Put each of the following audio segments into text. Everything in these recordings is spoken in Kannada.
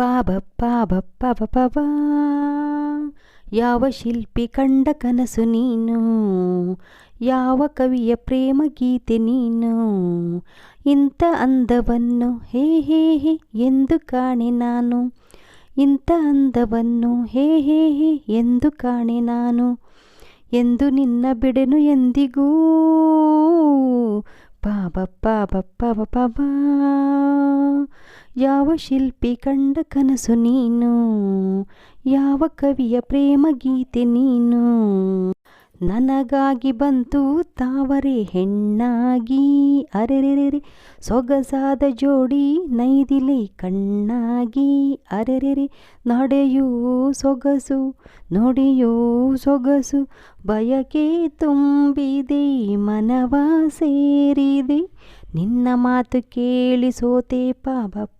ಬಪ್ಪ ಬಪ ಯಾವ ಶಿಲ್ಪಿ ಕಂಡ ಕನಸು ನೀನು? ಯಾವ ಕವಿಯ ಪ್ರೇಮ ಗೀತೆ ನೀನು? ಇಂಥ ಅಂದವನ್ನು ಹೇ ಹೇ ಹೇ ಎಂದು ಕಾಣೆ ನಾನು. ಇಂಥ ಅಂದವನ್ನು ಹೇ ಹೇ ಹೇ ಎಂದು ಕಾಣೆ ನಾನು. ಎಂದು ನಿನ್ನ ಬಿಡೆನು ಎಂದಿಗೂ? ಪಾಬಪ್ಪ ಬಪ್ಪ ಬಪ ಯಾವ ಶಿಲ್ಪಿ ಕಂಡ ಕನಸು ನೀನು? ಯಾವ ಕವಿಯ ಪ್ರೇಮ ಗೀತೆ ನೀನು? ನನಗಾಗಿ ಬಂತು ತಾವರೆ ಹೆಣ್ಣಾಗಿ. ಅರೆರೆರೆ ಸೊಗಸಾದ ಜೋಡಿ ನೈದಿಲೆ ಕಣ್ಣಾಗಿ. ಅರೆರೆರೆ, ನಡೆಯೂ ಸೊಗಸು, ನುಡಿಯೂ ಸೊಗಸು, ಬಯಕೆ ತುಂಬಿದೆ, ಮನವ ಸೇರಿದೆ. ನಿನ್ನ ಮಾತು ಕೇಳಿ ಸೋತೆ ಪಾಬಪ್ಪ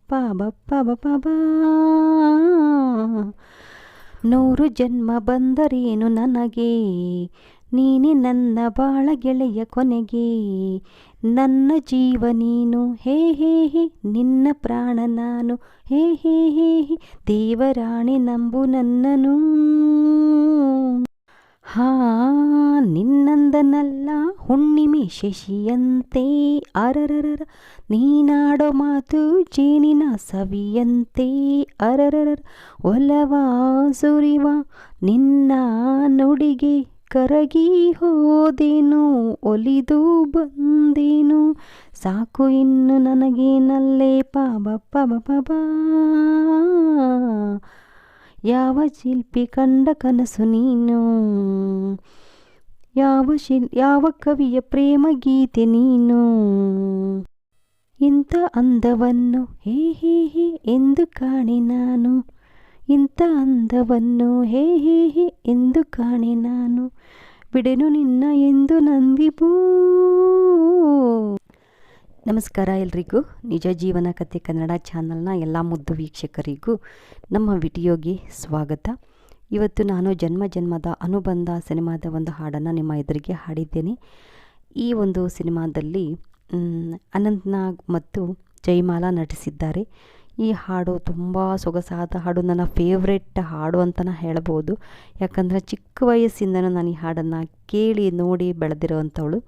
ನೂರು ಜನ್ಮ ಬಂದರೇನು ನನಗೆ? ನೀನೆ ನನ್ನ ಬಾಳ ಗೆಳೆಯ ಕೊನೆಗೆ. ನನ್ನ ಜೀವ ನೀನು, ಹೇ ಹೇ ಹೇ, ನಿನ್ನ ಪ್ರಾಣ ನಾನು, ಹೇ ಹೇ ಹೇ ದೇವರಾಣೆ ನಂಬು ನನ್ನನು ಹಾ, ನಿನ್ನಂದನಲ್ಲ ಹುಣ್ಣಿಮೆ ಶಶಿಯಂತೆ. ಅರರರ ನೀನಾಡೋ ಮಾತು ಜೇನಿನ ಸವಿಯಂತೆ. ಅರರರ ಒಲವ ಸುರಿವ ನಿನ್ನ ನುಡಿಗೆ ಕರಗಿ ಹೋದೇನು, ಒಲಿದು ಬಂದೇನು. ಸಾಕು ಇನ್ನು ನನಗೇನಲ್ಲೇ ಪಾಬಪ್ಪ ಬಪ ಯಾವ ಶಿಲ್ಪಿ ಕಂಡ ಕನಸು ನೀನು? ಯಾವ ಶಿಲ್, ಯಾವ ಕವಿಯ ಪ್ರೇಮ ಗೀತೆ ನೀನು? ಇಂಥ ಅಂದವನ್ನು ಹೇ ಹೇ ಹೇ ಎಂದು ಕಾಣೆ ನಾನು. ಇಂಥ ಅಂದವನ್ನು ಹೇ ಹೇ ಹೇ ಎಂದು ಕಾಣೆ ನಾನು. ಬಿಡೆನು ನಿನ್ನ ಎಂದು ನಂದಿಬೂ ನಮಸ್ಕಾರ ಎಲ್ರಿಗೂ. ನಿಜ ಜೀವನ ಕಥೆ ಕನ್ನಡ ಚಾನಲ್ನ ಎಲ್ಲ ಮುದ್ದು ವೀಕ್ಷಕರಿಗೂ ನಮ್ಮ ವಿಡಿಯೋಗೆ ಸ್ವಾಗತ. ಇವತ್ತು ನಾನು ಜನ್ಮ ಜನ್ಮದ ಅನುಬಂಧ ಸಿನಿಮಾದ ಒಂದು ಹಾಡನ್ನು ನಿಮ್ಮ ಎದುರಿಗೆ ಹಾಡಿದ್ದೇನೆ. ಈ ಒಂದು ಸಿನಿಮಾದಲ್ಲಿ ಅನಂತ್ನಾಗ್ ಮತ್ತು ಜೈಮಾಲಾ ನಟಿಸಿದ್ದಾರೆ. ಈ ಹಾಡು ತುಂಬ ಸೊಗಸಾದ ಹಾಡು, ನನ್ನ ಫೇವ್ರೆಟ್ ಹಾಡು ಅಂತಲೇ ಹೇಳ್ಬೋದು. ಯಾಕಂದರೆ ಚಿಕ್ಕ ವಯಸ್ಸಿಂದನೂ ನಾನು ಈ ಹಾಡನ್ನು ಕೇಳಿ ನೋಡಿ ಬೆಳೆದಿರೋವಂಥವಳು.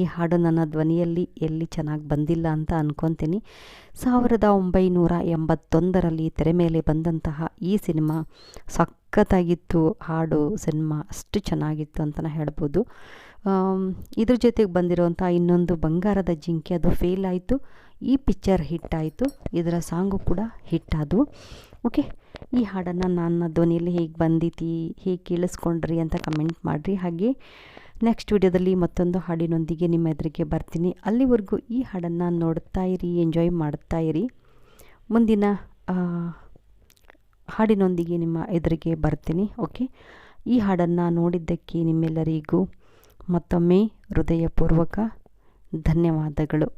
ಈ ಹಾಡು ನನ್ನ ಧ್ವನಿಯಲ್ಲಿ ಎಲ್ಲಿ ಚೆನ್ನಾಗಿ ಬಂದಿಲ್ಲ ಅಂತ ಅಂದ್ಕೊತೀನಿ ಸಾವಿರದ ಒಂಬೈನೂರ ಎಂಬತ್ತೊಂದರಲ್ಲಿ ತೆರೆ ಮೇಲೆ ಬಂದಂತಹ ಈ ಸಿನಿಮಾ ಸಖತ್ತಾಗಿತ್ತು. ಹಾಡು, ಸಿನಿಮಾ ಅಷ್ಟು ಚೆನ್ನಾಗಿತ್ತು ಅಂತಲೇ ಹೇಳ್ಬೋದು. ಇದ್ರ ಜೊತೆಗೆ ಬಂದಿರುವಂಥ ಇನ್ನೊಂದು ಬಂಗಾರದ ಜಿಂಕೆ, ಅದು ಫೇಲ್ ಆಯಿತು. ಈ ಪಿಕ್ಚರ್ ಹಿಟ್ ಆಯಿತು. ಇದರ ಸಾಂಗು ಕೂಡ ಹಿಟ್ ಆದವು. ಓಕೆ, ಈ ಹಾಡನ್ನು ನನ್ನ ಧ್ವನಿಯಲ್ಲಿ ಹೇಗೆ ಬಂದಿತಿ, ಹೇಗೆ ಕೇಳಿಸ್ಕೊಂಡ್ರಿ ಅಂತ ಕಮೆಂಟ್ ಮಾಡಿರಿ. ಹಾಗೆ ನೆಕ್ಸ್ಟ್ ವಿಡಿಯೋದಲ್ಲಿ ಮತ್ತೊಂದು ಹಾಡಿನೊಂದಿಗೆ ನಿಮ್ಮ ಎದುರಿಗೆ ಬರ್ತೀನಿ. ಅಲ್ಲಿವರೆಗೂ ಈ ಹಾಡನ್ನು ನೋಡ್ತಾ ಇರಿ ಎಂಜಾಯ್ ಮಾಡ್ತಾ ಇರಿ. ಮುಂದಿನ ಹಾಡಿನೊಂದಿಗೆ ನಿಮ್ಮ ಎದುರಿಗೆ ಬರ್ತೀನಿ ಓಕೆ ಈ ಹಾಡನ್ನು ನೋಡಿದ್ದಕ್ಕೆ ನಿಮ್ಮೆಲ್ಲರಿಗೂ ಮತ್ತೊಮ್ಮೆ ಹೃದಯಪೂರ್ವಕ ಧನ್ಯವಾದಗಳು.